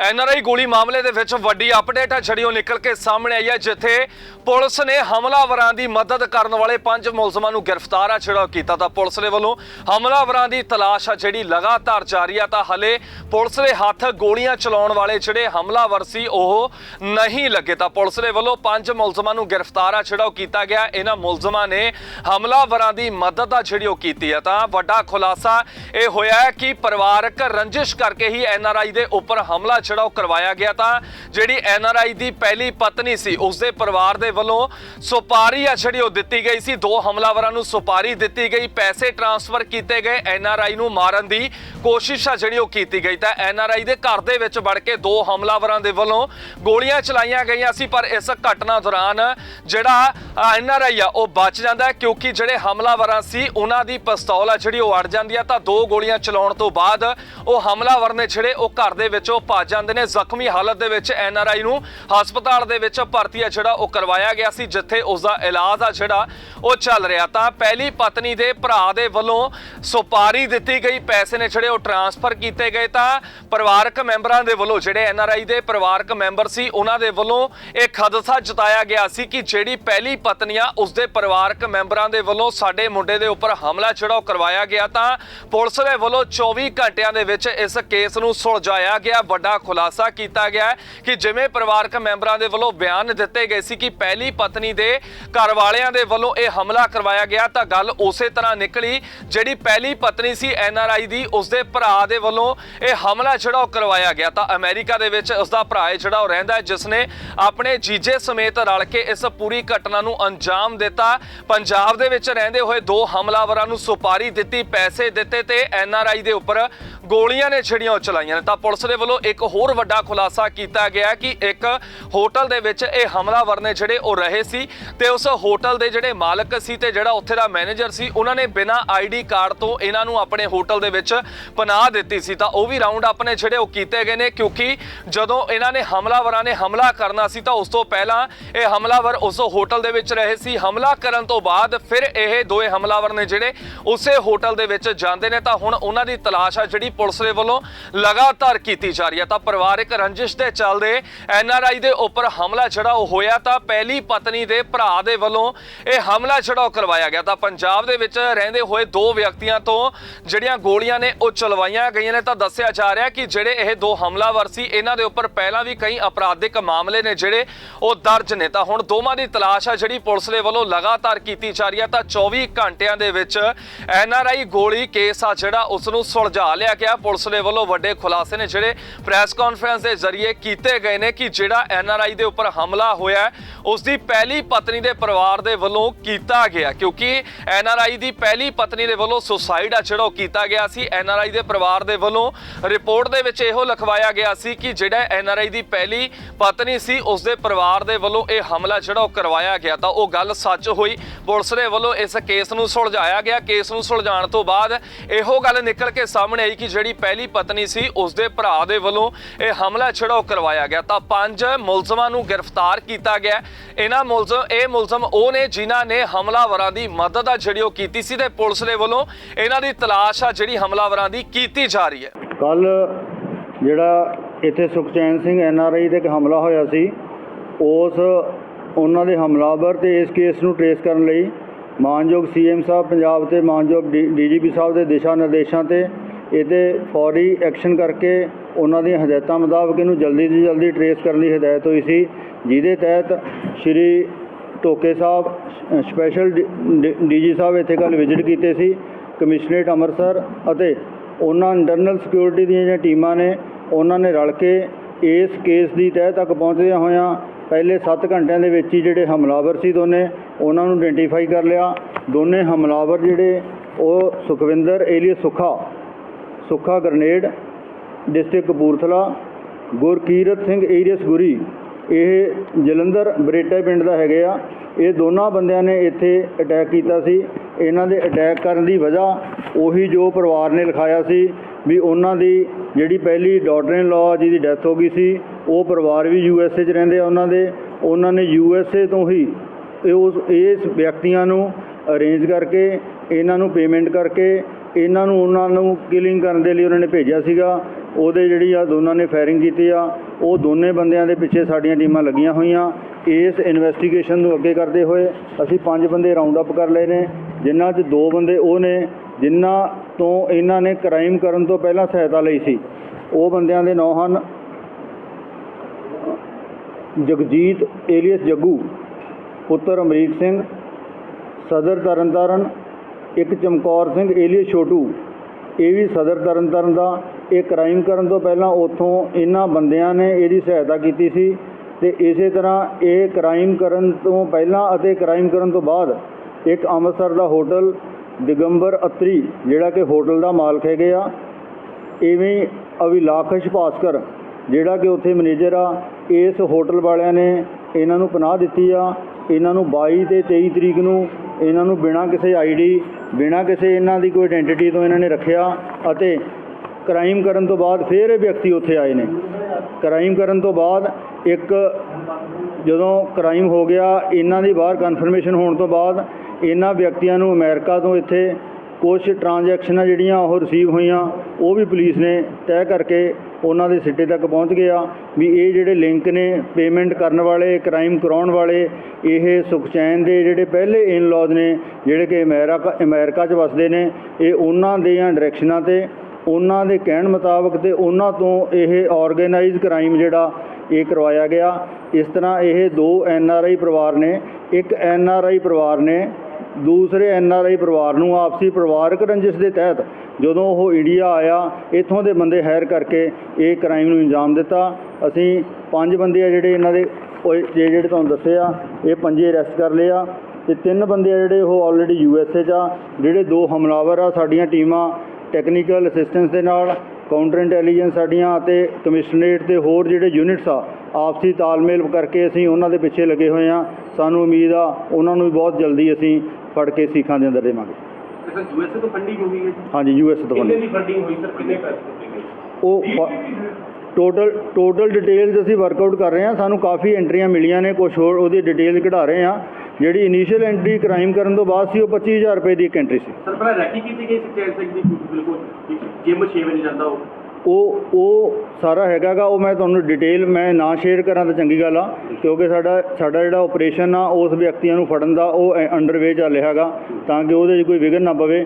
NRI ਗੋਲੀ ਮਾਮਲੇ ਦੇ ਵਿੱਚ ਵੱਡੀ ਅਪਡੇਟ ਹੈ ਜਿਹੜੀ ਉਹ ਨਿਕਲ ਕੇ ਸਾਹਮਣੇ ਆਈ ਹੈ, ਜਿੱਥੇ ਪੁਲਿਸ ਨੇ ਹਮਲਾਵਰਾਂ ਦੀ ਮਦਦ ਕਰਨ ਵਾਲੇ ਪੰਜ ਮੁਲਜ਼ਮਾਂ ਨੂੰ ਗ੍ਰਿਫਤਾਰ ਆ ਜਿਹੜਾ ਉਹ ਕੀਤਾ। ਤਾਂ ਪੁਲਿਸ ਦੇ ਵੱਲੋਂ ਹਮਲਾਵਰਾਂ ਦੀ ਤਲਾਸ਼ ਆ, ਜਿਹੜੀ ਲਗਾਤਾਰ ਜਾਰੀ ਆ, ਤਾਂ ਹਲੇ ਪੁਲਿਸ ਦੇ ਹੱਥ ਗੋਲੀਆਂ ਚਲਾਉਣ ਵਾਲੇ ਜਿਹੜੇ ਹਮਲਾਵਰ ਸੀ, ਉਹ ਨਹੀਂ ਲੱਗੇ। ਤਾਂ ਪੁਲਿਸ ਦੇ ਵੱਲੋਂ ਪੰਜ ਮੁਲਜ਼ਮਾਂ ਨੂੰ ਗ੍ਰਿਫਤਾਰ ਆ ਜਿਹੜਾ ਉਹ ਕੀਤਾ ਗਿਆ। ਇਹਨਾਂ ਮੁਲਜ਼ਮਾਂ ਨੇ ਹਮਲਾਵਰਾਂ ਦੀ ਮਦਦ ਆ, ਜਿਹੜੀ ਉਹ ਕੀਤੀ ਹੈ ਤਾਂ ਵੱਡਾ ਖੁਲਾਸਾ ਇਹ ਹੋਇਆ ਕਿ ਪਰਿਵਾਰਕ ਰੰਜਿਸ਼ ਕਰਕੇ ਹੀ ਐਨਆਰਆਈ ਦੇ ਉੱਪਰ ਹਮਲਾ ਜਿਹੜਾ ਉਹ ਕਰਵਾਇਆ ਗਿਆ ਤਾਂ ਜਿਹੜੀ ਐੱਨ ਆਰ ਆਈ ਦੀ ਪਹਿਲੀ ਪਤਨੀ ਸੀ ਉਸ ਦੇ ਪਰਿਵਾਰ ਦੇ ਵੱਲੋਂ ਸੁਪਾਰੀ ਆ ਜਿਹੜੀ ਉਹ ਦਿੱਤੀ ਗਈ ਸੀ। ਦੋ ਹਮਲਾਵਰਾਂ ਨੂੰ ਸੁਪਾਰੀ ਦਿੱਤੀ ਗਈ। ਪੈਸੇ ਟ੍ਰਾਂਸਫਰ ਕੀਤੇ ਗਏ ਐੱਨ ਆਰ ਆਈ ਨੂੰ ਮਾਰਨ ਦੀ ਕੋਸ਼ਿਸ਼ ਆ ਜਿਹੜੀ ਉਹ ਕੀਤੀ ਗਈ। ਤਾਂ ਐੱਨ ਆਰ ਆਈ ਦੇ ਘਰ ਦੇ ਵਿੱਚ ਵੜ ਕੇ ਦੋ ਹਮਲਾਵਰਾਂ ਦੇ ਵੱਲੋਂ ਗੋਲੀਆਂ ਚਲਾਈਆਂ ਗਈਆਂ ਸੀ, ਪਰ ਇਸ ਘਟਨਾ ਦੌਰਾਨ ਜਿਹੜਾ ਐਨ ਆਰ ਆਈ ਆ, ਉਹ ਬਚ ਜਾਂਦਾ ਕਿਉਂਕਿ ਜਿਹੜੇ ਹਮਲਾਵਰਾਂ ਸੀ, ਉਹਨਾਂ ਦੀ ਪਿਸਤੌਲ ਆ ਜਿਹੜੀ ਉਹ ਅੜ ਜਾਂਦੀ ਆ। ਤਾਂ ਦੋ ਗੋਲੀਆਂ ਚਲਾਉਣ ਤੋਂ ਬਾਅਦ ਉਹ ਹਮਲਾਵਰ ਨੇ ਜਿਹੜੇ ਉਹ ਘਰ ਦੇ ਵਿੱਚੋਂ ਭੱਜ ਜਾਂਦੇ ਨੇ ਜ਼ਖਮੀ ਹਾਲਤ ਦੇ ਵਿੱਚ ਐਨ ਆਰ ਆਈ ਨੂੰ ਹਸਪਤਾਲ ਦੇ ਵਿੱਚ ਭਰਤੀ ਆ ਜਿਹੜਾ ਉਹ ਕਰਵਾਇਆ ਗਿਆ ਸੀ, ਜਿੱਥੇ ਉਸ ਦਾ ਇਲਾਜ ਆ ਜਿਹੜਾ ਉਹ ਚੱਲ ਰਿਹਾ। ਤਾਂ ਪਹਿਲੀ ਪਤਨੀ ਦੇ ਭਰਾ ਦੇ ਵੱਲੋਂ ਸੁਪਾਰੀ ਦਿੱਤੀ ਗਈ, ਪੈਸੇ ਨੇ ਜਿਹੜੇ ਉਹ ਟ੍ਰਾਂਸਫਰ ਕੀਤੇ ਗਏ। ਤਾਂ ਪਰਿਵਾਰਕ ਮੈਂਬਰਾਂ ਦੇ ਵੱਲੋਂ ਜਿਹੜੇ ਐਨਆਰਆਈ ਦੇ ਪਰਿਵਾਰਕ ਮੈਂਬਰ ਸੀ, ਉਹਨਾਂ ਦੇ ਵੱਲੋਂ ਇਹ ਖਦਸ਼ਾ ਜਤਾਇਆ ਗਿਆ ਸੀ ਕਿ ਜਿਹੜੀ ਪਹਿਲੀ ਪਤਨੀ ਆ ਉਸ ਦੇ ਪਰਿਵਾਰਕ ਮੈਂਬਰਾਂ ਦੇ ਵੱਲੋਂ ਸਾਡੇ ਮੁੰਡੇ ਦੇ ਉੱਪਰ ਹਮਲਾ ਜਿਹੜਾ ਉਹ ਕਰਵਾਇਆ ਗਿਆ। ਤਾਂ ਪੁਲਿਸ ਦੇ ਵੱਲੋਂ 24 ਘੰਟਿਆਂ ਦੇ ਵਿੱਚ ਇਸ ਕੇਸ ਨੂੰ ਸੁਲਝਾਇਆ ਗਿਆ। ਵੱਡਾ ਖੁਲਾਸਾ ਕੀਤਾ ਗਿਆ ਹੈ ਕਿ ਜਿਵੇਂ ਪਰਿਵਾਰਕ ਮੈਂਬਰਾਂ ਦੇ ਵੱਲੋਂ ਬਿਆਨ ਦਿੱਤੇ ਗਏ ਸੀ ਕਿ ਪਹਿਲੀ ਪਤਨੀ ਦੇ ਘਰ ਵਾਲਿਆਂ ਦੇ ਵੱਲੋਂ ਇਹ ਹਮਲਾ ਕਰਵਾਇਆ ਗਿਆ, ਤਾਂ ਗੱਲ ਉਸੇ ਤਰ੍ਹਾਂ ਨਿਕਲੀ ਜਿਹੜੀ ਪਹਿਲੀ ਪਤਨੀ ਸੀ ਐਨਆਰਆਈ ਦੀ ਉਸ ਦੇ ਭਰਾ ਦੇ ਵੱਲੋਂ ਇਹ ਹਮਲਾ ਜਿਹੜਾ ਉਹ ਕਰਵਾਇਆ ਗਿਆ। ਤਾਂ ਅਮਰੀਕਾ ਦੇ ਵਿੱਚ ਉਸ ਦਾ ਭਰਾ ਜਿਹੜਾ ਉਹ ਰਹਿੰਦਾ ਹੈ ਜਿਸ ਨੇ ਆਪਣੇ ਜੀਜੇ ਸਮੇਤ ਰਲ ਕੇ ਇਸ ਪੂਰੀ ਘਟਨਾ ਨੂੰ ਅੰਜਾਮ ਦਿੱਤਾ। ਪੰਜਾਬ ਦੇ ਵਿੱਚ ਰਹਿੰਦੇ ਹੋਏ ਦੋ ਹਮਲਾਵਰਾਂ ਨੂੰ ਸੁਪਾਰੀ ਦਿੱਤੀ, ਪੈਸੇ ਦਿੱਤੇ ਤੇ ਆਈ ਦੇ ਉੱਪਰ ਗੋਲੀਆਂ ਨੇ ਛੜੀਆਂ ਚਲਾਈਆਂ ਨੇ। ਤਾਂ ਪੁਲਿਸ ਦੇ ਵੱਲੋਂ ਇੱਕ ਹੋਰ ਵੱਡਾ ਖੁਲਾਸਾ ਕੀਤਾ ਗਿਆ ਕਿ ਇੱਕ ਹੋਟਲ ਦੇ ਵਿੱਚ ਇਹ ਹਮਲਾਵਰ ਨੇ ਜਿਹੜੇ ਉਹ ਰਹੇ ਸੀ ਤੇ ਉਸ ਹੋਟਲ ਦੇ ਜਿਹੜੇ ਮਾਲਕ ਸੀ ਤੇ ਜਿਹੜਾ ਉੱਥੇ ਦਾ ਮੈਨੇਜਰ ਸੀ, ਉਹਨਾਂ ਨੇ ਬਿਨਾਂ ਆਈਡੀ ਕਾਰਡ ਤੋਂ ਇਹਨਾਂ ਨੂੰ ਆਪਣੇ ਹੋਟਲ ਦੇ ਵਿੱਚ ਪਨਾਹ ਦਿੱਤੀ ਸੀ। ਤਾਂ ਉਹ ਵੀ ਰਾਉਂਡ ਅਪ ਨੇ ਜਿਹੜੇ ਉਹ ਕੀਤੇ ਗਏ ਨੇ, ਕਿਉਂਕਿ ਜਦੋਂ ਇਹਨਾਂ ਨੇ ਹਮਲਾਵਰਾਂ ਨੇ ਹਮਲਾ ਕਰਨਾ ਸੀ ਤਾਂ ਉਸ ਤੋਂ ਪਹਿਲਾਂ ਇਹ ਹਮਲਾਵਰ ਉਸ ਹੋਟਲ ਦੇ ਵਿੱਚ ਰਹੇ ਸੀ। ਹਮਲਾ ਕਰਨ ਤੋਂ ਬਾਅਦ ਫਿਰ ਇਹ ਦੋਏ ਹਮਲਾਵਰ ਨੇ ਜਿਹੜੇ ਉਸੇ ਹੋਟਲ ਦੇ ਵਿੱਚ ਜਾਂਦੇ ਨੇ, ਤਾਂ ਹੁਣ ਉਹਨਾਂ ਦੀ ਤਲਾਸ਼ ਆ ਜਿਹੜੀ ਪੁਲਿਸ ਦੇ ਵੱਲੋਂ ਲਗਾਤਾਰ ਕੀਤੀ ਜਾ ਰਹੀ ਹੈ। ਤਾਂ ਪਰਿਵਾਰਕ ਰੰਜਿਸ਼ ਦੇ ਚੱਲਦੇ ਆਈ ਦੇ ਉੱਪਰ ਹਮਲਾ ਜਿਹੜਾ ਉਹ ਹੋਇਆ ਤਾਂ ਪਹਿਲੀ ਪਤਨੀ ਦੇ ਭਰਾ ਦੇ ਵੱਲੋਂ ਇਹ ਹਮਲਾ ਜਿਹੜਾ ਉਹ ਕਰਵਾਇਆ ਗਿਆ। ਤਾਂ ਪੰਜਾਬ ਦੇ ਵਿੱਚ ਰਹਿੰਦੇ ਹੋਏ ਦੋ ਵਿਅਕਤੀਆਂ ਤੋਂ ਜਿਹੜੀਆਂ ਗੋਲੀਆਂ ਨੇ ਉਹ ਚਲਵਾਈਆਂ ਗਈਆਂ ਨੇ ਤਾਂ ਦੱਸਿਆ ਜਾ ਰਿਹਾ ਕਿ ਜਿਹੜੇ ਇਹ ਦੋ ਹਮਲਾਵਰ ਸੀ, ਇਹਨਾਂ ਦੇ ਉੱਪਰ ਪਹਿਲਾਂ ਵੀ ਕਈ ਅਪਰਾਧਿਕ ਮਾਮਲੇ ਨੇ ਜਿਹੜੇ ਉਹ ਦਰਜ ਨੇ। ਤਾਂ ਹੁਣ ਦੋਵਾਂ ਦੀ ਤਲਾਸ਼ ਆ ਜਿਹੜੀ ਪੁਲਿਸ ਦੇ ਵੱਲੋਂ ਲਗਾਤਾਰ ਕੀਤੀ ਜਾ ਰਹੀ ਹੈ ਤਾਂ 24 ਘੰਟਿਆਂ ਦੇ ਵਿੱਚ ਐੱਨ ਆਰ ਆਈ ਗੋਲੀ ਕੇਸ ਆ ਜਿਹੜਾ ਉਸ ਨੂੰ ਸੁਲਝਾ ਲਿਆ ਗਿਆ। ਪੁਲਿਸ ਦੇ ਵੱਲੋਂ ਵੱਡੇ ਖੁਲਾਸੇ ਨੇ ਜਿਹੜੇ ਪ੍ਰੈਸ ਕਾਨਫਰੰਸ ਦੇ ਜ਼ਰੀਏ ਕੀਤੇ ਗਏ ਨੇ ਕਿ ਜਿਹੜਾ ਐੱਨ ਆਰ ਆਈ ਦੇ ਉੱਪਰ ਹਮਲਾ ਹੋਇਆ ਹੈ, ਉਸ ਦੀ ਪਹਿਲੀ ਪਤਨੀ ਦੇ ਪਰਿਵਾਰ ਦੇ ਵੱਲੋਂ ਕੀਤਾ ਗਿਆ ਕਿਉਂਕਿ ਐੱਨ ਆਰ ਆਈ ਦੀ ਪਹਿਲੀ ਪਤਨੀ ਦੇ ਵੱਲੋਂ ਸੁਸਾਈਡ ਆ ਜਿਹੜਾ ਉਹ ਕੀਤਾ ਗਿਆ ਸੀ। ਐੱਨ ਆਰ ਆਈ ਦੇ ਪਰਿਵਾਰ ਦੇ ਵੱਲੋਂ ਰਿਪੋਰਟ ਦੇ ਵਿੱਚ ਇਹੋ ਲਿਖਵਾਇਆ ਗਿਆ ਸੀ ਕਿ ਜਿਹੜਾ ਐੱਨ ਆਰ ਆਈ ਦੀ ਪਹਿਲੀ ਪਤਨੀ ਸੀ ਉਸ ਦੇ ਪਰਿਵਾਰ ਦੇ ਵੱਲੋਂ ਇਹ ਹਮਲਾ ਜਿਹੜਾ ਉਹ ਕਰਵਾਇਆ ਗਿਆ। ਤਾਂ ਉਹ ਗੱਲ ਸੱਚ ਹੋਈ। ਪੁਲਿਸ ਦੇ ਵੱਲੋਂ ਇਸ ਕੇਸ ਨੂੰ ਸੁਲਝਾਇਆ ਗਿਆ। ਕੇਸ ਨੂੰ ਸੁਲਝਾਉਣ ਤੋਂ ਬਾਅਦ ਇਹੋ ਗੱਲ ਨਿਕਲ ਕੇ ਸਾਹਮਣੇ ਆਈ ਕਿ ਜਿਹੜੀ ਪਹਿਲੀ ਪਤਨੀ ਸੀ ਉਸ ਦੇ ਭਰਾ ਦੇ ਵੱਲੋਂ ਇਹ ਹਮਲਾ ਜਿਹੜਾ ਉਹ ਕਰਵਾਇਆ ਗਿਆ ਤਾਂ ਪੰਜ ਮੁਲਜ਼ਮਾਂ ਨੂੰ ਗ੍ਰਿਫਤਾਰ ਕੀਤਾ ਗਿਆ। ਇਹਨਾਂ ਮੁਲਜ਼ਮ ਇਹ ਮੁਲਜ਼ਮ ਉਹ ਨੇ ਜਿਨ੍ਹਾਂ ਨੇ ਹਮਲਾਵਰਾਂ ਦੀ ਮਦਦ ਆ ਜਿਹੜੀ ਉਹ ਕੀਤੀ ਸੀ ਤੇ ਪੁਲਿਸ ਦੇ ਵੱਲੋਂ ਇਹਨਾਂ ਦੀ ਤਲਾਸ਼ ਆ ਜਿਹੜੀ ਹਮਲਾਵਰਾਂ ਦੀ ਕੀਤੀ ਜਾ ਰਹੀ ਹੈ। ਕੱਲ ਜਿਹੜਾ ਇੱਥੇ Sukhchain Singh N R I ਤੇ ਇੱਕ ਹਮਲਾ ਹੋਇਆ ਸੀ, ਉਸ ਉਹਨਾਂ ਦੇ ਹਮਲਾਵਰ ਤੇ ਇਸ ਕੇਸ ਨੂੰ ਟਰੇਸ ਕਰਨ ਲਈ ਮਾਨਯੋਗ ਸੀਐਮ ਸਾਹਿਬ, ਪੰਜਾਬ ਤੇ ਮਾਨਯੋਗ ਡੀਜੀਪੀ ਸਾਹਿਬ ਦੇ ਦਿਸ਼ਾ ਨਿਰਦੇਸ਼ਾਂ ਤੇ ਇਹਦੇ ਫੌਰੀ ਐਕਸ਼ਨ ਕਰਕੇ ਉਹਨਾਂ ਦੀਆਂ ਹਦਾਇਤਾਂ ਮੁਤਾਬਕ ਇਹਨੂੰ ਜਲਦੀ ਤੋਂ ਜਲਦੀ ਟਰੇਸ ਕਰਨ ਦੀ ਹਦਾਇਤ ਹੋਈ ਸੀ ਜਿਹਦੇ ਤਹਿਤ ਸ਼੍ਰੀ ਟੋਕੇ ਸਾਹਿਬ ਅ, ਸਪੈਸ਼ਲ ਡੀਜੀ ਸਾਹਿਬ ਇੱਥੇ ਕੱਲ ਵਿਜ਼ਿਟ ਕੀਤੇ ਸੀ ਕਮਿਸ਼ਨਰੇਟ ਅੰਮ੍ਰਿਤਸਰ ਅਤੇ ਉਹਨਾਂ ਇੰਟਰਨਲ ਸਿਕਿਉਰਿਟੀ ਦੀਆਂ ਜਿਹੜੀਆਂ ਟੀਮਾਂ ਨੇ ਉਹਨਾਂ ਨੇ ਰਲ ਕੇ ਇਸ ਕੇਸ ਦੀ ਤਹਿ ਤੱਕ ਪਹੁੰਚਦਿਆਂ ਹੋਇਆਂ ਪਹਿਲੇ 7 ਘੰਟਿਆਂ ਦੇ ਵਿੱਚ ਹੀ ਜਿਹੜੇ ਹਮਲਾਵਰ ਸੀ ਦੋਨੇ ਉਹਨਾਂ ਨੂੰ ਆਇਡੈਂਟੀਫਾਈ ਕਰ ਲਿਆ। ਦੋਨੇ ਹਮਲਾਵਰ ਜਿਹੜੇ ਉਹ Sukhwinder alias Sukha Sukha grenade, district Kapurthala, Gurkirat Singh alias Guri, ਇਹ ਜਲੰਧਰ ਬਰੇਟਾ ਪਿੰਡ ਦਾ ਹੈਗੇ ਆ। ਇਹ ਦੋਨਾਂ ਬੰਦਿਆਂ ਨੇ ਇੱਥੇ ਅਟੈਕ ਕੀਤਾ ਸੀ। ਇਹਨਾਂ ਦੇ ਅਟੈਕ ਕਰਨ ਦੀ ਵਜ੍ਹਾ ਉਹੀ ਜੋ ਪਰਿਵਾਰ ਨੇ ਲਿਖਾਇਆ ਸੀ ਵੀ ਉਹਨਾਂ ਦੀ ਜਿਹੜੀ ਪਹਿਲੀ ਡਾਟਰ ਇਨ ਲਾ ਜਿਹਦੀ ਡੈਥ ਹੋ ਗਈ ਸੀ, ਉਹ ਪਰਿਵਾਰ ਵੀ ਯੂ ਐਸ ਏ 'ਚ ਰਹਿੰਦੇ ਆ ਉਹਨਾਂ ਦੇ। ਉਹਨਾਂ ਨੇ ਯੂ ਐਸ ਏ ਤੋਂ ਹੀ ਉਸ, ਇਸ ਵਿਅਕਤੀਆਂ ਨੂੰ ਅਰੇਂਜ ਕਰਕੇ, ਇਹਨਾਂ ਨੂੰ ਪੇਮੈਂਟ ਕਰਕੇ ਇਹਨਾਂ ਨੂੰ, ਉਹਨਾਂ ਨੂੰ ਕਿਲਿੰਗ ਕਰਨ ਦੇ ਲਈ ਉਹਨਾਂ ਨੇ ਭੇਜਿਆ ਸੀਗਾ। ਉਹਦੇ ਜਿਹੜੀ ਆ ਦੋਨਾਂ ਨੇ ਫਾਇਰਿੰਗ ਕੀਤੀ ਆ। ਉਹ ਦੋਨੇ ਬੰਦਿਆਂ ਦੇ ਪਿੱਛੇ ਸਾਡੀਆਂ ਟੀਮਾਂ ਲੱਗੀਆਂ ਹੋਈਆਂ। ਇਸ ਇਨਵੈਸਟੀਗੇਸ਼ਨ ਨੂੰ ਅੱਗੇ ਕਰਦੇ ਹੋਏ ਅਸੀਂ ਪੰਜ ਬੰਦੇ ਰਾਉਂਡ ਅਪ ਕਰ ਲਏ ਨੇ, ਜਿਨ੍ਹਾਂ 'ਚ ਦੋ ਬੰਦੇ ਉਹ ਨੇ, ਜਿਨ੍ਹਾਂ ਤੋਂ ਇਹਨਾਂ ਨੇ ਕ੍ਰਾਈਮ ਕਰਨ ਤੋਂ ਪਹਿਲਾਂ ਸਹਾਇਤਾ ਲਈ ਸੀ। ਉਹ ਬੰਦਿਆਂ ਦੇ ਨਾਂ ਹਨ ਜਗਜੀਤ ਏਲੀਅਸ ਜੱਗੂ, ਪੁੱਤਰ ਅਮਰੀਕ ਸਿੰਘ, ਸਦਰ ਤਰਨਤਾਰਨ ਇੱਕ ਚਮਕੌਰ ਸਿੰਘ ਏਲੀਅਸ ਛੋਟੂ, ਇਹ ਵੀ ਸਦਰ ਤਰਨਤਾਰਨ ਦਾ, ਇਹ ਕ੍ਰਾਈਮ ਕਰਨ ਤੋਂ ਪਹਿਲਾਂ ਉੱਥੋਂ ਇਹਨਾਂ ਬੰਦਿਆਂ ਨੇ ਇਹਦੀ ਸਹਾਇਤਾ ਕੀਤੀ ਸੀ ਤੇ ਇਸੇ ਤਰ੍ਹਾਂ ਇਹ ਕ੍ਰਾਈਮ ਕਰਨ ਤੋਂ ਪਹਿਲਾਂ ਅਤੇ ਕ੍ਰਾਈਮ ਕਰਨ ਤੋਂ ਬਾਅਦ ਇੱਕ ਅੰਮ੍ਰਿਤਸਰ ਦਾ ਹੋਟਲ ਦਿਗੰਬਰ ਅਤਰੀ, ਜਿਹੜਾ ਕਿ ਹੋਟਲ ਦਾ ਮਾਲਕ ਹੈਗੇ ਆ, ਇਵੇਂ ਹੀ ਅਵਿਲਾਖਸ਼ ਭਾਸਕਰ, ਜਿਹੜਾ ਕਿ ਉੱਥੇ ਮੈਨੇਜਰ ਆ, ਇਸ ਹੋਟਲ ਵਾਲਿਆਂ ਨੇ ਇਹਨਾਂ ਨੂੰ ਪਨਾਹ ਦਿੱਤੀ ਆ, ਇਹਨਾਂ ਨੂੰ 22 ਤੇ 23 ਤਰੀਕ ਨੂੰ ਇਹਨਾਂ ਨੂੰ ਬਿਨਾਂ ਕਿਸੇ ਆਈਡੀ, ਬਿਨਾਂ ਕਿਸੇ ਇਹਨਾਂ ਦੀ ਕੋਈ ਆਇਡੈਂਟੀਟੀ ਤੋਂ ਇਹਨਾਂ ਨੇ ਰੱਖਿਆ ਅਤੇ ਕ੍ਰਾਈਮ ਕਰਨ ਤੋਂ ਬਾਅਦ ਫਿਰ ਇਹ ਵਿਅਕਤੀ ਉੱਥੇ ਆਏ ਨੇ। ਕ੍ਰਾਈਮ ਕਰਨ ਤੋਂ ਬਾਅਦ ਇੱਕ ਜਦੋਂ ਕ੍ਰਾਈਮ ਹੋ ਗਿਆ, ਇਹਨਾਂ ਦੀ ਬਾਹਰ ਕਨਫਰਮੇਸ਼ਨ ਹੋਣ ਤੋਂ ਬਾਅਦ ਇਹਨਾਂ ਵਿਅਕਤੀਆਂ ਨੂੰ ਅਮਰੀਕਾ ਤੋਂ ਇੱਥੇ ਕੁਝ ਟ੍ਰਾਂਜੈਕਸ਼ਨਾਂ ਜਿਹੜੀਆਂ ਉਹ ਰਿਸੀਵ ਹੋਈਆਂ, ਉਹ ਵੀ ਪੁਲਿਸ ਨੇ ਤੈਅ ਕਰਕੇ ਉਹਨਾਂ ਦੇ ਸਿੱਟੇ ਤੱਕ ਪਹੁੰਚ ਗਿਆ ਵੀ ਇਹ ਜਿਹੜੇ ਲਿੰਕ ਨੇ ਪੇਮੈਂਟ ਕਰਨ ਵਾਲੇ, ਕ੍ਰਾਈਮ ਕਰਾਉਣ ਵਾਲੇ, ਇਹ ਸੁਖਚੈਨ ਦੇ ਜਿਹੜੇ ਪਹਿਲੇ ਇਨ-ਲॉज ਨੇ, ਜਿਹੜੇ ਕਿ ਅਮਰੀਕਾ ਅਮਰੀਕਾ 'ਚ ਵਸਦੇ ਨੇ, ਇਹ ਉਹਨਾਂ ਦੀਆਂ ਡਾਇਰੈਕਸ਼ਨਾਂ ਤੇ, ਉਹਨਾਂ ਦੇ ਕਹਿਣ ਮੁਤਾਬਕ ਤੇ ਉਹਨਾਂ ਤੋਂ ਇਹ ਆਰਗੇਨਾਈਜ਼ ਕ੍ਰਾਈਮ ਜਿਹੜਾ ਇਹ ਕਰਵਾਇਆ ਗਿਆ। ਇਸ ਤਰ੍ਹਾਂ ਇਹ ਦੋ ਐਨ ਆਰ ਆਈ ਪਰਿਵਾਰ ਨੇ, ਇੱਕ ਐਨ ਆਰ ਆਈ ਪਰਿਵਾਰ ਨੇ ਦੂਸਰੇ ਐਨ ਆਰ ਆਈ ਪਰਿਵਾਰ ਨੂੰ ਆਪਸੀ ਪਰਿਵਾਰਕ ਰੰਜਿਸ਼ ਦੇ ਤਹਿਤ ਜਦੋਂ ਉਹ ਇੰਡੀਆ ਆਇਆ, ਇੱਥੋਂ ਦੇ ਬੰਦੇ ਹਾਇਰ ਕਰਕੇ ਇਹ ਕ੍ਰਾਈਮ ਨੂੰ ਅੰਜਾਮ ਦਿੱਤਾ। ਅਸੀਂ ਪੰਜ ਬੰਦੇ ਆ ਜਿਹੜੇ ਇਹਨਾਂ ਦੇ, ਉਹ ਜਿਹੜੇ ਤੁਹਾਨੂੰ ਦੱਸੇ ਆ, ਇਹ ਪੰਜੇ ਅਰੈਸਟ ਕਰ ਲਏ ਆ ਤੇ ਤਿੰਨ ਬੰਦੇ ਆ ਜਿਹੜੇ ਉਹ ਆਲਰੇਡੀ ਯੂ ਐਸ ਏ 'ਚ ਆ, ਜਿਹੜੇ ਦੋ ਹਮਲਾਵਰ ਆ ਸਾਡੀਆਂ ਟੀਮਾਂ ਟੈਕਨੀਕਲ ਅਸਿਸਟੈਂਸ ਦੇ ਨਾਲ ਕਾਊਂਟਰ ਇੰਟੈਲੀਜੈਂਸ ਸਾਡੀਆਂ ਅਤੇ ਕਮਿਸ਼ਨਰੇਟ ਦੇ ਹੋਰ ਜਿਹੜੇ ਯੂਨਿਟਸ ਆ, ਆਪਸੀ ਤਾਲਮੇਲ ਕਰਕੇ ਅਸੀਂ ਉਹਨਾਂ ਦੇ ਪਿੱਛੇ ਲੱਗੇ ਹੋਏ ਆ। ਸਾਨੂੰ ਉਮੀਦ ਆ, ਉਹਨਾਂ ਨੂੰ ਵੀ ਬਹੁਤ ਜਲਦੀ ਅਸੀਂ ਫੜ ਕੇ ਸੀਖਾਂ ਦੇ ਅੰਦਰ ਦੇਵਾਂਗੇ। ਸਰ ਯੂਐਸਏ ਤੋਂ ਫੰਡਿੰਗ ਹੋਈ ਹੈ ਜੀ? ਹਾਂਜੀ ਯੂ ਐਸ ਤੋਂ ਕਿੰਨੇ ਬੰਦੇ ਦੀ ਫੰਡਿੰਗ ਹੋਈ ਸਰ? ਕਿੰਨੇ ਪੈਸੇ ਦਿੱਤੇ ਗਏ? ਉਹ ਟੋਟਲ ਟੋਟਲ ਡਿਟੇਲਸ ਅਸੀਂ ਵਰਕਆਊਟ ਕਰ ਰਹੇ ਹਾਂ। ਸਾਨੂੰ ਕਾਫੀ ਐਂਟਰੀਆਂ ਮਿਲੀਆਂ ਨੇ ਕੁਝ ਹੋਰ ਉਹਦੀ ਡਿਟੇਲ ਕਢਾ ਰਹੇ ਹਾਂ। ਜਿਹੜੀ ਇਨੀਸ਼ੀਅਲ ਐਂਟਰੀ ਕ੍ਰਾਈਮ ਕਰਨ ਤੋਂ ਬਾਅਦ ਸੀ ਉਹ 25000 ਰੁਪਏ ਦੀ ਇੱਕ ਐਂਟਰੀ ਸੀ। ਸਰ ਪਹਿਲਾਂ ਰੈਕੀ ਕੀਤੀ ਗਈ ਸੀ ਚੈਨ ਸਿੰਘ ਦੀ ਬਿਲਕੁਲ ਜਿਮ 6 ਵਜੇ ਜਾਂਦਾ ਉਹ। ਉਹ ਉਹ ਸਾਰਾ ਹੈਗਾਗਾ, ਉਹ ਮੈਂ ਤੁਹਾਨੂੰ ਡਿਟੇਲ ਮੈਂ ਨਾ ਸ਼ੇਅਰ ਕਰਾਂ ਤਾਂ ਚੰਗੀ ਗੱਲ ਆ, ਕਿਉਂਕਿ ਸਾਡਾ ਸਾਡਾ ਜਿਹੜਾ ਆਪਰੇਸ਼ਨ ਆ, ਉਸ ਵਿਅਕਤੀਆਂ ਨੂੰ ਫੜਨ ਦਾ ਉਹ ਅੰਡਰਵੇ ਚੱਲ ਰਿਹਾ ਹੈਗਾ, ਤਾਂ ਕਿ ਉਹਦੇ 'ਚ ਕੋਈ ਵਿਘਨ ਨਾ ਪਵੇ।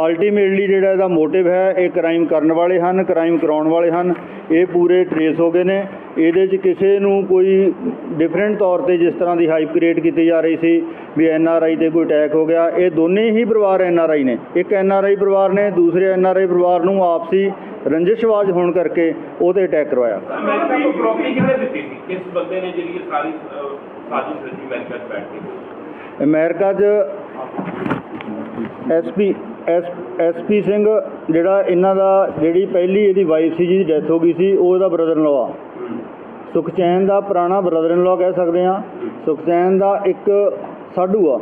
ਅਲਟੀਮੇਟਲੀ ਜਿਹੜਾ ਇਹਦਾ ਮੋਟਿਵ ਹੈ ਇਹ ਕ੍ਰਾਈਮ ਕਰਨ ਵਾਲੇ ਹਨ ਕ੍ਰਾਈਮ ਕਰਾਉਣ ਵਾਲੇ ਹਨ। ਇਹ ਪੂਰੇ ਟਰੇਸ ਹੋ ਗਏ ਨੇ। ਇਹਦੇ 'ਚ ਕਿਸੇ ਨੂੰ ਕੋਈ ਡਿਫਰੈਂਟ ਤੌਰ ਤੇ ਜਿਸ ਤਰ੍ਹਾਂ ਦੀ ਹਾਈਪ ਕ੍ਰੀਏਟ ਕੀਤੀ ਜਾ ਰਹੀ ਸੀ ਵੀ ਐਨ ਆਰ ਆਈ ਤੇ ਕੋਈ ਅਟੈਕ ਹੋ ਗਿਆ ਇਹ ਦੋਨੇ ਹੀ ਪਰਿਵਾਰ ਐਨ ਆਰ ਆਈ ਨੇ। ਇੱਕ ਐਨ ਆਰ ਆਈ ਪਰਿਵਾਰ ਨੇ ਦੂਸਰੇ ਐਨ ਆਰ ਆਈ ਪਰਿਵਾਰ ਨੂੰ ਆਪਸੀ ਰੰਜਿਸ਼ਵਾਜ ਹੋਣ ਕਰਕੇ ਉਹਤੇ ਅਟੈਕ ਕਰਵਾਇਆ। ਪ੍ਰੋਪਰਟੀ ਕਿਹਨੇ ਦਿੱਤੀ ਸੀ? ਕਿਸ ਬੰਦੇ ਨੇ ਜਿਹੜੀ ਇਹ ਸਾਰੀ ਅਹ, ਸਾਜ਼ਿਸ਼ ਰਚੀ ਅਮਰੀਕਾ 'ਚ ਬੈਠ ਕੇ? ਅਮਰੀਕਾ 'ਚ ਐਸਪੀ ਐਸ ਐਸਪੀ ਸਿੰਘ ਜਿਹੜਾ ਇਹਨਾਂ ਦਾ ਜਿਹੜੀ ਪਹਿਲੀ ਇਹਦੀ ਵਾਈਫ ਸੀ, ਜਿਹਦੀ ਡੈਥ ਹੋ ਗਈ ਸੀ, ਉਹ ਇਹਦਾ ਬ੍ਰਦਰ ਇਨ ਆ। ਸੁਖਚੈਨ ਦਾ ਪੁਰਾਣਾ ਬ੍ਰਦਰ ਇਨ ਲਾ ਕਹਿ ਸਕਦੇ ਆ ਸੁਖਚੈਨ ਦਾ ਇੱਕ ਸਾਡੂ ਆ।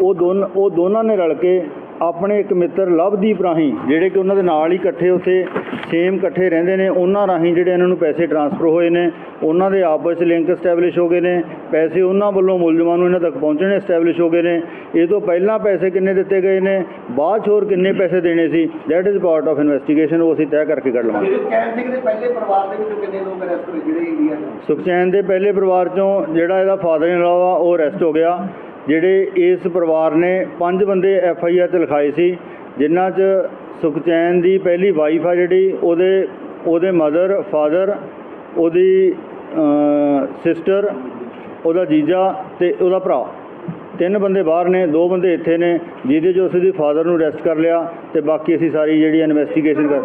ਉਹ ਦੋਨ, ਉਹ ਦੋਨਾਂ ਨੇ ਰਲ ਕੇ ਆਪਣੇ ਇੱਕ ਮਿੱਤਰ ਲਵਦੀਪ ਰਾਹੀਂ ਜਿਹੜੇ ਕਿ ਉਹਨਾਂ ਦੇ ਨਾਲ ਹੀ ਇਕੱਠੇ ਉੱਥੇ ਸੇਮ ਇਕੱਠੇ ਰਹਿੰਦੇ ਨੇ ਉਹਨਾਂ ਰਾਹੀਂ ਜਿਹੜੇ ਇਹਨਾਂ ਨੂੰ ਪੈਸੇ ਟ੍ਰਾਂਸਫਰ ਹੋਏ ਨੇ ਉਹਨਾਂ ਦੇ ਆਪਸ ਵਿੱਚ ਲਿੰਕ ਸਟੈਬਲਿਸ਼ ਹੋ ਗਏ ਨੇ ਪੈਸੇ ਉਹਨਾਂ ਵੱਲੋਂ ਮੁਲਜ਼ਮਾਂ ਨੂੰ ਇਹਨਾਂ ਤੱਕ ਪਹੁੰਚਣੇ ਸਟੈਬਲਿਸ਼ ਹੋ ਗਏ ਨੇ ਇਹ ਤੋਂ ਪਹਿਲਾਂ ਪੈਸੇ ਕਿੰਨੇ ਦਿੱਤੇ ਗਏ ਨੇ ਬਾਅਦ 'ਚ ਹੋਰ ਕਿੰਨੇ ਪੈਸੇ ਦੇਣੇ ਸੀ that is part of investigation ਉਹ ਅਸੀਂ ਤੈਅ ਕਰਕੇ ਕੱਢ ਲਵਾਂਗੇ। ਚੈਨ ਸਿੰਘ ਦੇ ਪਹਿਲੇ ਪਰਿਵਾਰ ਦੇ ਵਿੱਚੋਂ ਕਿੰਨੇ ਲੋਕ ਅਰੈਸਟ ਹੋਏ ਜਿਹੜੇ ਇੰਡੀਆ ਦੇ? ਸੁਖਚੈਨ ਦੇ ਪਹਿਲੇ ਪਰਿਵਾਰ ਚੋਂ ਜਿਹੜਾ ਇਹਦਾ ਫਾਦਰ ਇਨ ਲਾਅ ਆ ਉਹ ਅਰੈਸਟ ਹੋ ਗਿਆ। ਜਿਹੜੇ ਇਸ ਪਰਿਵਾਰ ਨੇ ਪੰਜ ਬੰਦੇ ਐਫ ਆਈ ਆਰ ਤੇ ਲਿਖਾਏ ਸੀ ਜਿਨ੍ਹਾਂ 'ਚ ਸੁਖਚੈਨ ਦੀ ਪਹਿਲੀ ਵਾਈਫ ਆ ਜਿਹੜੀ ਉਹਦੇ ਉਹਦੇ ਮਦਰ ਫਾਦਰ ਉਹਦੀ ਸਿਸਟਰ ਉਹਦਾ ਜੀਜਾ ਤੇ ਉਹਦਾ ਭਰਾ। ਤਿੰਨ ਬੰਦੇ ਬਾਹਰ ਨੇ ਦੋ ਬੰਦੇ ਇੱਥੇ ਨੇ ਜਿਹਦੇ 'ਚੋਂ ਅਸੀਂ ਦੀ ਫਾਦਰ ਨੂੰ ਅਰੈਸਟ ਕਰ ਲਿਆ ਤੇ ਬਾਕੀ ਅਸੀਂ ਸਾਰੀ ਜਿਹੜੀ ਇਨਵੈਸਟੀਗੇਸ਼ਨ ਕਰ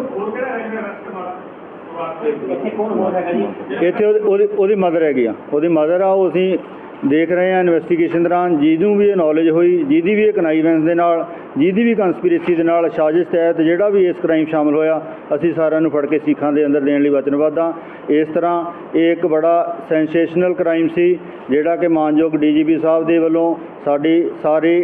ਇੱਥੇ ਜੀ? ਉਹਦੀ ਉਹਦੀ ਮਦਰ ਹੈਗੀ ਆ। ਉਹਦੀ ਮਦਰ ਆ ਉਹ ਅਸੀਂ ਦੇਖ ਰਹੇ ਹਾਂ ਇਨਵੈਸਟੀਗੇਸ਼ਨ ਦੌਰਾਨ ਜਿਹਨੂੰ ਵੀ ਇਹ ਨੌਲੇਜ ਹੋਈ ਜਿਹਦੀ ਵੀ ਇਹ ਕਨਾਈਵੈਂਸ ਦੇ ਨਾਲ। ਜਿਹਦੀ ਵੀ ਕੰਸਪੀਰੇਸੀ ਦੇ ਨਾਲ ਸਾਜ਼ਿਸ਼ ਤਹਿਤ ਜਿਹੜਾ ਵੀ ਇਸ ਕ੍ਰਾਈਮ ਸ਼ਾਮਲ ਹੋਇਆ, ਅਸੀਂ ਸਾਰਿਆਂ ਨੂੰ ਫੜ ਕੇ ਸਿੱਖਾਂ ਦੇ ਅੰਦਰ ਦੇਣ ਲਈ ਵਚਨਬੱਧ ਹਾਂ। ਇਸ ਤਰ੍ਹਾਂ ਇਹ ਇੱਕ ਬੜਾ ਸੈਂਸੇਸ਼ਨਲ ਕ੍ਰਾਈਮ ਸੀ, ਜਿਹੜਾ ਕਿ ਮਾਨਯੋਗ ਡੀਜੀਪੀ ਸਾਹਿਬ ਦੇ ਵੱਲੋਂ ਸਾਡੀ ਸਾਰੇ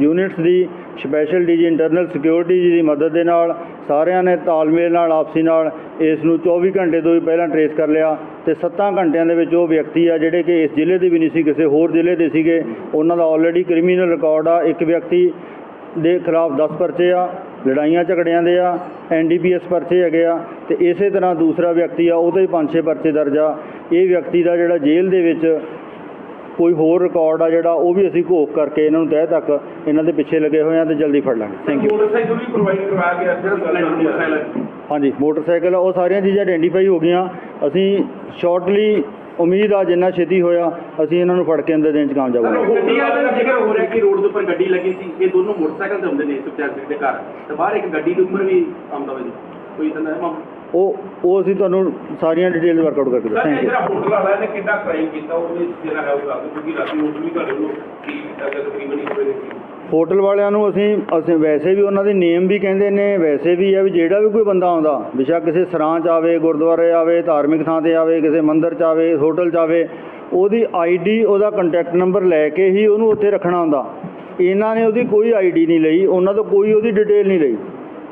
ਯੂਨਿਟਸ ਦੀ special DG internal security ji ਦੀ ਮਦਦ ਦੇ ਨਾਲ ਸਾਰਿਆਂ ਨੇ ਤਾਲਮੇਲ ਨਾਲ, ਆਪਸੀ ਨਾਲ ਇਸ ਨੂੰ 24 ਘੰਟੇ ਤੋਂ ਵੀ ਪਹਿਲਾਂ ਟਰੇਸ ਕਰ ਲਿਆ ਤੇ 7 ਘੰਟਿਆਂ ਦੇ ਵਿੱਚ ਉਹ ਵਿਅਕਤੀ ਆ ਜਿਹੜੇ ਕਿ ਇਸ ਜ਼ਿਲ੍ਹੇ ਦੇ ਵੀ ਨਹੀਂ ਸੀ, ਕਿਸੇ ਹੋਰ ਜ਼ਿਲ੍ਹੇ ਦੇ ਸੀਗੇ। ਉਹਨਾਂ ਦਾ ਆਲਰੇਡੀ ਕ੍ਰਿਮੀਨਲ ਰਿਕਾਰਡ ਆ। ਇੱਕ ਵਿਅਕਤੀ ਦੇ ਖਿਲਾਫ 10 ਪਰਚੇ ਆ ਲੜਾਈਆਂ ਝਗੜਿਆਂ ਦੇ ਆ ਐਨਡੀਪੀਐਸ ਪਰਚੇ ਹੈਗੇ ਆ ਤੇ ਇਸੇ ਤਰ੍ਹਾਂ ਦੂਸਰਾ ਵਿਅਕਤੀ ਆ ਉਹਦੇ ਪੰਜ ਛੇ ਪਰਚੇ ਦਰਜ ਆ। ਇਹ ਵਿਅਕਤੀ ਦਾ ਜਿਹੜਾ ਜੇਲ੍ਹ ਦੇ ਵਿੱਚ ਕੋਈ ਹੋਰ ਰਿਕਾਰਡ ਆ ਜਿਹੜਾ ਉਹ ਵੀ ਅਸੀਂ ਘੋਖ ਕਰਕੇ ਇਹਨਾਂ ਨੂੰ ਤਹਿ ਤੱਕ ਇਹਨਾਂ ਦੇ ਪਿੱਛੇ ਲੱਗੇ ਹੋਏ ਆ ਤੇ ਜਲਦੀ ਫੜ ਲਾਂਗੇ। ਥੈਂਕ ਯੂ ਮੋਟਰਸਾਈਕਲ ਵੀ ਪ੍ਰੋਵਾਈਡ ਕਰਵਾਇਆ ਗਿਆ ਜਿਹੜਾ ਮੋਟਰਸਾਈਕਲ ਹਾਂਜੀ ਮੋਟਰਸਾਈਕਲ ਉਹ ਸਾਰੀਆਂ ਚੀਜ਼ਾਂ ਆਇਡੈਂਟੀਫਾਈ ਹੋ ਗਈਆਂ। ਅਸੀਂ ਸ਼ਾਰਟਲੀ ਉਮੀਦ ਆ ਜਿੰਨਾ ਛੇਤੀ ਹੋਇਆ ਅਸੀਂ ਇਹਨਾਂ ਨੂੰ ਫੜ ਕੇ ਅੰਦਰ ਦੇਣ ਚ ਕਾਮਯਾਬ ਹੋਵਾਂਗੇ। ਗੱਡੀ ਵਾਲਾ ਦਾ ਜ਼ਿਕਰ ਹੋ ਰਿਹਾ ਕਿ ਰੋਡ ਦੇ ਉੱਪਰ ਗੱਡੀ ਲੱਗੀ ਸੀ ਇਹ ਦੋਨੋਂ ਮੋਟਰਸਾਈਕਲ ਤੇ ਹੁੰਦੇ ਨੇ ਸੁਖਚੈਨ ਸਿੰਘ ਦੇ ਘਰ। ਤੇ ਬਾਹਰ ਇੱਕ ਗੱਡੀ ਦੇ ਉੱਪਰ ਵੀ ਆਉਂਦਾ ਵੇ ਕੋਈ ਤਾਂ ਨਾ ਉਹ ਉਹ ਅਸੀਂ ਤੁਹਾਨੂੰ ਸਾਰੀਆਂ ਡਿਟੇਲਸ ਵਰਕਆਊਟ ਕਰਕੇ ਦੱਸਾਂਗੇ। ਜਿਹੜਾ ਹੋਟਲ ਵਾਲਾ ਇਹਨੇ ਕਿੰਨਾ ਕ੍ਰਾਈਮ ਕੀਤਾ? ਉਹਦੇ ਜਿਹੜਾ ਹੈ ਉਹ ਦੱਸ ਦਿਓ ਕਿਉਂਕਿ ਰਾਤੀ ਹੋਟਲ ਵੀ ਤੁਹਾਡੇ ਨੂੰ ਕੀ ਤਕਰੀਬਨ ਇੱਕ ਵਜੇ ਸੀ ਹੋਟਲ ਵਾਲਿਆਂ ਨੂੰ ਅਸੀਂ ਅਸੀਂ ਵੈਸੇ ਵੀ ਉਹਨਾਂ ਦੇ ਨੇਮ ਵੀ ਕਹਿੰਦੇ ਨੇ, ਵੈਸੇ ਵੀ ਹੈ ਵੀ ਜਿਹੜਾ ਵੀ ਕੋਈ ਬੰਦਾ ਆਉਂਦਾ, ਬੇਸ਼ੱਕ ਕਿਸੇ ਸਰਾਂ ਚ ਆਵੇ, ਗੁਰਦੁਆਰੇ ਆਵੇ, ਧਾਰਮਿਕ ਥਾਂ ਤੇ ਆਵੇ, ਕਿਸੇ ਮੰਦਿਰ ਚ ਆਵੇ, ਹੋਟਲ ਚ ਆਵੇ, ਉਹਦੀ ਆਈਡੀ, ਉਹਦਾ ਕੰਟੈਕਟ ਨੰਬਰ ਲੈ ਕੇ ਹੀ ਉਹਨੂੰ ਉੱਥੇ ਰੱਖਣਾ ਹੁੰਦਾ। ਇਹਨਾਂ ਨੇ ਉਹਦੀ ਕੋਈ ਆਈਡੀ ਨਹੀਂ ਲਈ, ਉਹਨਾਂ ਤੋਂ ਕੋਈ ਉਹਦੀ ਡਿਟੇਲ ਨਹੀਂ ਲਈ।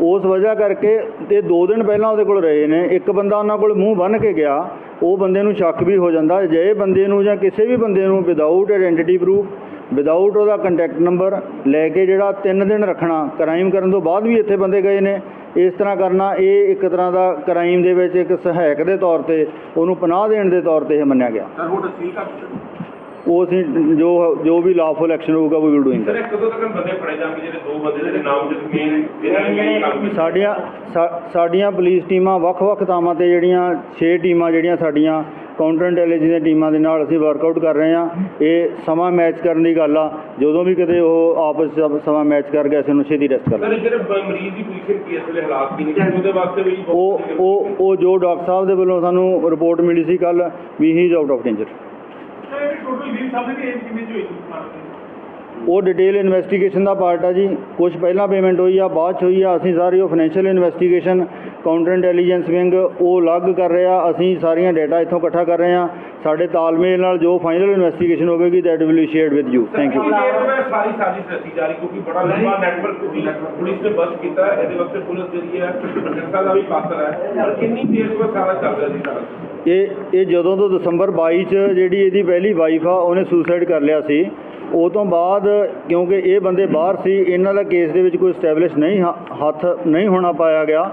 ਉਸ ਵਜ੍ਹਾ ਕਰਕੇ ਤੇ 2 ਦਿਨ ਪਹਿਲਾਂ ਉਹਦੇ ਕੋਲ ਰਹੇ ਨੇ, ਇੱਕ ਬੰਦਾ ਉਹਨਾਂ ਕੋਲ ਮੂੰਹ ਬੰਨ ਕੇ ਗਿਆ, ਉਹ ਬੰਦੇ ਨੂੰ ਸ਼ੱਕ ਵੀ ਹੋ ਜਾਂਦਾ, ਜੇ ਬੰਦੇ ਨੂੰ ਜਾਂ ਕਿਸੇ ਵੀ ਬੰਦੇ ਨੂੰ ਵਿਦਆਊਟ ਆਇਡੈਂਟੀਟੀ ਪ੍ਰੂਫ ਵਿਦਆਊਟ ਉਹਦਾ ਕੰਟੈਕਟ ਨੰਬਰ ਲੈ ਕੇ ਜਿਹੜਾ 3 ਦਿਨ ਰੱਖਣਾ ਕ੍ਰਾਈਮ ਕਰਨ ਤੋਂ ਬਾਅਦ ਵੀ ਇੱਥੇ ਬੰਦੇ ਗਏ ਨੇ। ਇਸ ਤਰ੍ਹਾਂ ਕਰਨਾ ਇਹ ਇੱਕ ਤਰ੍ਹਾਂ ਦਾ ਕ੍ਰਾਈਮ ਦੇ ਵਿੱਚ ਇੱਕ ਸਹਾਇਕ ਦੇ ਤੌਰ ਤੇ ਉਹਨੂੰ ਪਨਾਹ ਦੇਣ ਦੇ ਤੌਰ ਤੇ ਇਹ ਮੰਨਿਆ ਗਿਆ। ਸਰ ਉਹ ਅਸੀਂ ਜੋ ਜੋ ਵੀ ਲਾਫੁਲ ਐਕਸ਼ਨ ਹੋਊਗਾ ਵੀ ਵਿਲ ਡੂਇੰਗ ਸਰ ਕਦੋਂ ਤੱਕ ਬੰਦੇ ਫੜੇ ਜਾਣਗੇ ਜਿਹੜੇ ਦੋ ਬੰਦੇ ਦੇ ਨਾਮ ਜਿਹੜੇ ਮੇਨ ਇਹਨਾਂ ਨੇ ਕੰਮ ਸਾਡੀਆਂ ਸਾਡੀਆਂ ਪੁਲਿਸ ਟੀਮਾਂ ਵੱਖ-ਵੱਖ ਥਾਵਾਂ ਤੇ ਜਿਹੜੀਆਂ 6 ਟੀਮਾਂ ਜਿਹੜੀਆਂ ਸਾਡੀਆਂ ਕਾਊਂਟਰ ਇੰਟੈਲੀਜੈਂਸ ਦੀਆਂ ਟੀਮਾਂ ਦੇ ਨਾਲ ਅਸੀਂ ਵਰਕਆਊਟ ਕਰ ਰਹੇ ਹਾਂ। ਇਹ ਸਮਾਂ ਮੈਚ ਕਰਨ ਦੀ ਗੱਲ ਆ। ਜਦੋਂ ਵੀ ਕਿਤੇ ਉਹ ਆਪਸ 'ਚ ਸਮਾਂ ਮੈਚ ਕਰ ਗਿਆ ਅਸੀਂ ਉਹਨੂੰ ਛੇਤੀ ਰੈਸਟ ਕਰ ਸਰ ਜਿਹੜੇ ਮਰੀਜ਼ ਦੀ ਪੋਜੀਸ਼ਨ ਕੀ ਇਸ ਵੇਲੇ ਹਾਲਾਤ ਕੀ ਨੇ? ਉਹਦੇ ਵਾਸਤੇ ਵੀ ਉਹ ਉਹ ਉਹ ਜੋ ਡਾਕਟਰ ਸਾਹਿਬ ਦੇ ਵੱਲੋਂ ਸਾਨੂੰ ਰਿਪੋਰਟ ਮਿਲੀ ਸੀ ਕੱਲ ਵੀ he is out of danger total ਵੀਰ ਸਾਹਿਬ ਦੀ ਏਜ ਕਿੰਨੀ ਚ ਹੋਈ ਸੀ? ਉਹ ਡਿਟੇਲ ਇਨਵੈਸਟੀਗੇਸ਼ਨ ਦਾ ਪਾਰਟ ਆ ਜੀ। ਕੁਝ ਪਹਿਲਾਂ ਪੇਮੈਂਟ ਹੋਈ ਆ ਬਾਅਦ 'ਚ ਹੋਈ ਆ। ਅਸੀਂ ਸਾਰੀ ਉਹ financial investigation counter intelligence wing ਉਹ ਅਲੱਗ ਕਰ ਰਿਹਾ। ਅਸੀਂ ਸਾਰੀਆਂ ਡਾਟਾ ਇੱਥੋਂ ਇਕੱਠਾ ਕਰ ਰਹੇ ਹਾਂ। ਸਾਡੇ ਤਾਲਮੇਲ ਨਾਲ ਜੋ ਫਾਈਨਲ ਇਨਵੈਸਟੀਗੇਸ਼ਨ ਹੋਵੇਗੀ that will be shared with you thank you ਇਹ ਸਾਰੀ ਸਾਜ਼ਿਸ਼ ਰਚੀ ਜਾ ਰਹੀ ਕਿਉਂਕਿ ਬੜਾ ਲੰਬਾ ਨੈਟਵਰਕ ਸੀ ਪੁਲਿਸ ਨੇ ਬਸ ਕੀਤਾ। ਹੈ, ਇਹਦੇ ਵਾਸਤੇ ਪੁਲਿਸ ਜਿਹੜੀ ਹੈ ਪ੍ਰਸ਼ਾਸਨ ਦਾ ਵੀ ਪਾਤਰ ਹੈ। ਪਰ ਕਿੰਨੀ ਦੇਰ ਤੋਂ ਇਹ ਸਾਰਾ ਚੱਲ ਰਿਹਾ ਸੀ ਸਾਰਾ? ਇਹ ਇਹ ਜਦੋਂ ਤੋਂ ਦਸੰਬਰ 22 ਚ ਜਿਹੜੀ ਇਹਦੀ ਪਹਿਲੀ ਵਾਈਫ ਆ ਉਹਨੇ ਸੁਸਾਈਡ ਕਰ ਲਿਆ ਸੀ। ਉਹ ਤੋਂ ਬਾਅਦ ਕਿਉਂਕਿ ਇਹ ਬੰਦੇ ਬਾਹਰ ਸੀ ਇਹਨਾਂ ਦਾ ਕੇਸ ਦੇ ਵਿੱਚ ਕੋਈ ਸਟੈਬਲਿਸ਼ ਨਹੀਂ ਹੱਥ ਨਹੀਂ ਹੋਣਾ ਪਾਇਆ ਗਿਆ।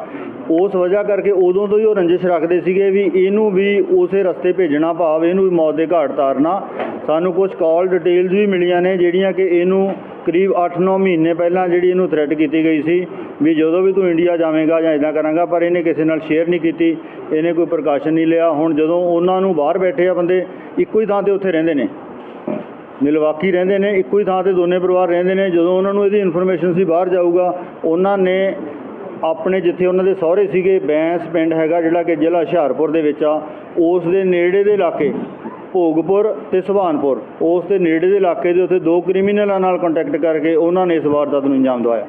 ਉਸ ਵਜ੍ਹਾ ਕਰਕੇ ਉਦੋਂ ਤੋਂ ਹੀ ਉਹ ਰੰਜਿਸ਼ ਰੱਖਦੇ ਸੀਗੇ ਵੀ ਇਹਨੂੰ ਵੀ ਉਸੇ ਰਸਤੇ ਭੇਜਣਾ ਭਾਵ, ਇਹਨੂੰ ਵੀ ਮੌਤ ਦੇ ਘਾਟ ਤਾਰਨਾ। ਸਾਨੂੰ ਕੁਝ ਕਾਲ ਡਿਟੇਲਸ ਵੀ ਮਿਲੀਆਂ ਨੇ ਜਿਹੜੀਆਂ ਕਿ ਇਹਨੂੰ ਕਰੀਬ 8-9 ਮਹੀਨੇ ਪਹਿਲਾਂ ਜਿਹੜੀ ਇਹਨੂੰ ਥ੍ਰੈਟ ਕੀਤੀ ਗਈ ਸੀ ਵੀ ਜਦੋਂ ਵੀ ਤੂੰ ਇੰਡੀਆ ਜਾਵੇਂਗਾ ਜਾਂ ਇਦਾਂ ਕਰਾਂਗਾ, ਪਰ ਇਹਨੇ ਕਿਸੇ ਨਾਲ ਸ਼ੇਅਰ ਨਹੀਂ ਕੀਤੀ, ਇਹਨੇ ਕੋਈ ਪ੍ਰਕਾਸ਼ਨ ਨਹੀਂ ਲਿਆ। ਹੁਣ ਜਦੋਂ ਉਹਨਾਂ ਨੂੰ ਬਾਹਰ ਬੈਠੇ ਆ ਬੰਦੇ, ਇੱਕੋ ਹੀ ਥਾਂ ਤੇ ਉੱਥੇ ਰਹਿੰਦੇ ਨੇ। ਮਿਲਵਾਕੀ ਰਹਿੰਦੇ ਨੇ, ਇੱਕੋ ਹੀ ਥਾਂ ਤੇ ਦੋਨੇ ਪਰਿਵਾਰ ਰਹਿੰਦੇ ਨੇ। ਜਦੋਂ ਉਹਨਾਂ ਨੂੰ ਇਹਦੀ ਇਨਫੋਰਮੇਸ਼ਨ ਸੀ ਬਾਹਰ ਜਾਊਗਾ, ਉਹਨਾਂ ਨੇ ਆਪਣੇ ਜਿੱਥੇ ਉਹਨਾਂ ਦੇ ਸਹੁਰੇ ਸੀਗੇ, ਬੈਂਸ ਪਿੰਡ ਹੈਗਾ ਜਿਹੜਾ ਕਿ ਜ਼ਿਲ੍ਹਾ ਹੁਸ਼ਿਆਰਪੁਰ ਦੇ ਵਿੱਚ ਆ, ਉਸ ਦੇ ਨੇੜੇ ਦੇ ਇਲਾਕੇ, ਭੋਗਪੁਰ ਤੇ ਸੁਭਾਨਪੁਰ, ਉਸ ਦੇ ਨੇੜੇ ਦੇ ਇਲਾਕੇ ਦੇ ਉੱਤੇ ਦੋ ਕ੍ਰਿਮੀਨਲਾਂ ਨਾਲ ਕੰਟੈਕਟ ਕਰਕੇ ਉਹਨਾਂ ਨੇ ਇਸ ਵਾਰਦਾਤ ਨੂੰ ਅੰਜਾਮ ਦਵਾਇਆ।